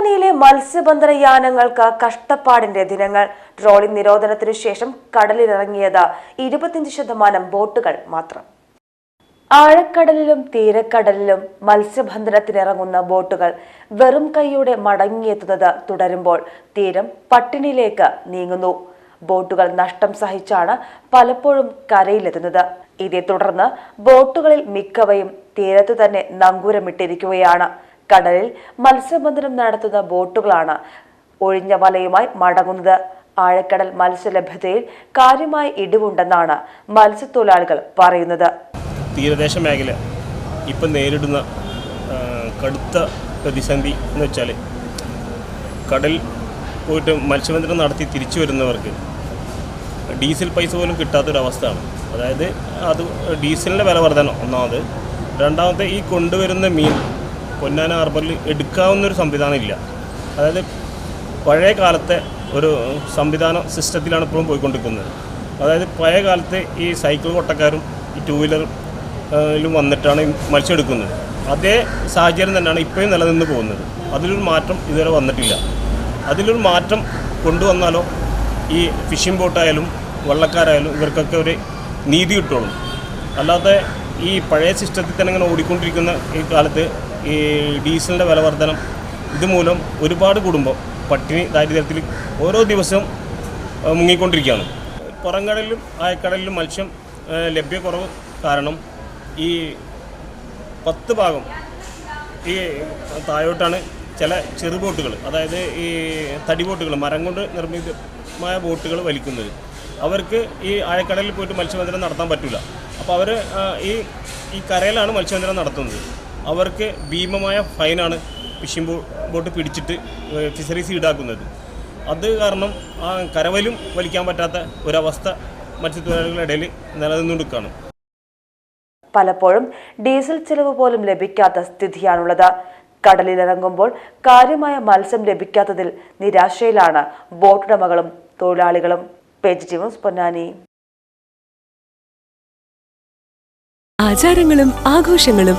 പൊന്നാനിയിലെ മത്സ്യബന്ധന യാനങ്ങൾക്ക് കഷ്ടപ്പാടിന്റെ ദിനങ്ങൾ. ട്രോളിംഗ് നിരോധനത്തിനു ശേഷം കടലിലിറങ്ങിയത് ഇരുപത്തിയഞ്ച് ശതമാനം ബോട്ടുകൾ മാത്രം. ആഴക്കടലിലും തീരക്കടലിലും മത്സ്യബന്ധനത്തിനിറങ്ങുന്ന ബോട്ടുകൾ വെറും കൈയോടെ മടങ്ങിയെത്തുന്നത് തുടരുമ്പോൾ തീരം പട്ടിണിയിലേക്ക് നീങ്ങുന്നു. ബോട്ടുകൾ നഷ്ടം സഹിച്ചാണ് പലപ്പോഴും കരയിലെത്തുന്നത്. ഇതേ തുടർന്ന് ബോട്ടുകളിൽ മിക്കവയും തീരത്തു തന്നെ നങ്കൂരമിട്ടിരിക്കുകയാണ്. കടലിൽ മത്സ്യബന്ധനം നടത്തുന്ന ബോട്ടുകളാണ് ഒഴിഞ്ഞ വലയുമായി മടങ്ങുന്നത്. ആഴക്കടൽ മത്സ്യലഭ്യതയിൽ കാര്യമായ ഇടിവുണ്ടെന്നാണ് മത്സ്യത്തൊഴിലാളികൾ പറയുന്നത്. തീരദേശ മേഖല ഇപ്പം നേരിടുന്ന കടുത്ത പ്രതിസന്ധി എന്ന് വെച്ചാൽ കടൽ പോയിട്ട് മത്സ്യബന്ധനം നടത്തി തിരിച്ചു വരുന്നവർക്ക് ഡീസൽ പൈസ പോലും കിട്ടാത്തൊരവസ്ഥയാണ്. അതായത് അത് ഡീസലിന്റെ വില വർധന ഒന്നാമത്. രണ്ടാമത്തെ ഈ കൊണ്ടുവരുന്ന മീൻ പൊന്നാന ഹാർബറിൽ എടുക്കാവുന്നൊരു സംവിധാനം ഇല്ല. അതായത് പഴയ കാലത്തെ ഒരു സംവിധാന സിസ്റ്റത്തിലാണ് ഇപ്പോഴും പോയിക്കൊണ്ടിരിക്കുന്നത്. അതായത് പഴയ കാലത്ത് ഈ സൈക്കിൾ കൊട്ടക്കാരും ഈ ടൂ വീലറിലും വന്നിട്ടാണ് ഈ മത്സ്യം എടുക്കുന്നത്. അതേ സാഹചര്യം തന്നെയാണ് ഇപ്പോഴും നിലനിന്ന് പോകുന്നത്. അതിലൊരു മാറ്റം ഇതുവരെ വന്നിട്ടില്ല. അതിലൊരു മാറ്റം കൊണ്ടുവന്നാലോ ഈ ഫിഷിംഗ് ബോട്ടായാലും വള്ളക്കാരായാലും ഇവർക്കൊക്കെ ഒരു നീതി കിട്ടുള്ളൂ. അല്ലാതെ ഈ പഴയ സിസ്റ്റത്തിൽ തന്നെ ഇങ്ങനെ ഓടിക്കൊണ്ടിരിക്കുന്ന ഈ കാലത്ത് ഈ ഡീസലിന്റെ വില വർധനം ഇതുമൂലം ഒരുപാട് കുടുംബം പട്ടിണി ദാരിദ്ര്യത്തിൽ ഓരോ ദിവസവും മുങ്ങിക്കൊണ്ടിരിക്കുകയാണ്. പുറംകടലിലും ആയക്കടലിലും മത്സ്യം ലഭ്യക്കുറവ് കാരണം ഈ പത്ത് ഭാഗം ഈ താഴോട്ടാണ് ചില ചെറുബോട്ടുകൾ അതായത് ഈ തടി ബോട്ടുകൾ മരം കൊണ്ട് നിർമ്മിതമായ ബോട്ടുകൾ വലിക്കുന്നത്. അവർക്ക് ഈ ആഴക്കടലിൽ പോയിട്ട് മത്സ്യബന്ധനം നടത്താൻ പറ്റില്ല അപ്പോൾ അവർ ഈ ഈ കരയിലാണ് മത്സ്യബന്ധനം നടത്തുന്നത്. അവർക്ക് ഭീമമായ ഫൈനാണ് ഫിഷിംഗ് ബോ ബോട്ട് പിടിച്ചിട്ട് ഫിഷറീസ് ഈടാക്കുന്നത്. അത് കാരണം ആ കരവലും വലിക്കാൻ പറ്റാത്ത ഒരവസ്ഥ മത്സ്യത്തൊഴിലാളികളുടെ ഇടയിൽ നിലനിന്നുകൊടുക്കുകയാണ് പലപ്പോഴും ഡീസൽ ചെലവ് പോലും ലഭിക്കാത്ത സ്ഥിതിയാണുള്ളത്. കടലിലിറങ്ങുമ്പോൾ കാര്യമായ മത്സ്യം ലഭിക്കാത്തതിൽ നിരാശയിലാണ് ബോട്ടുടമകളും തൊഴിലാളികളും. പേജ് ജീവസ് പൊന്നാനി. ആചാരങ്ങളും ആഘോഷങ്ങളും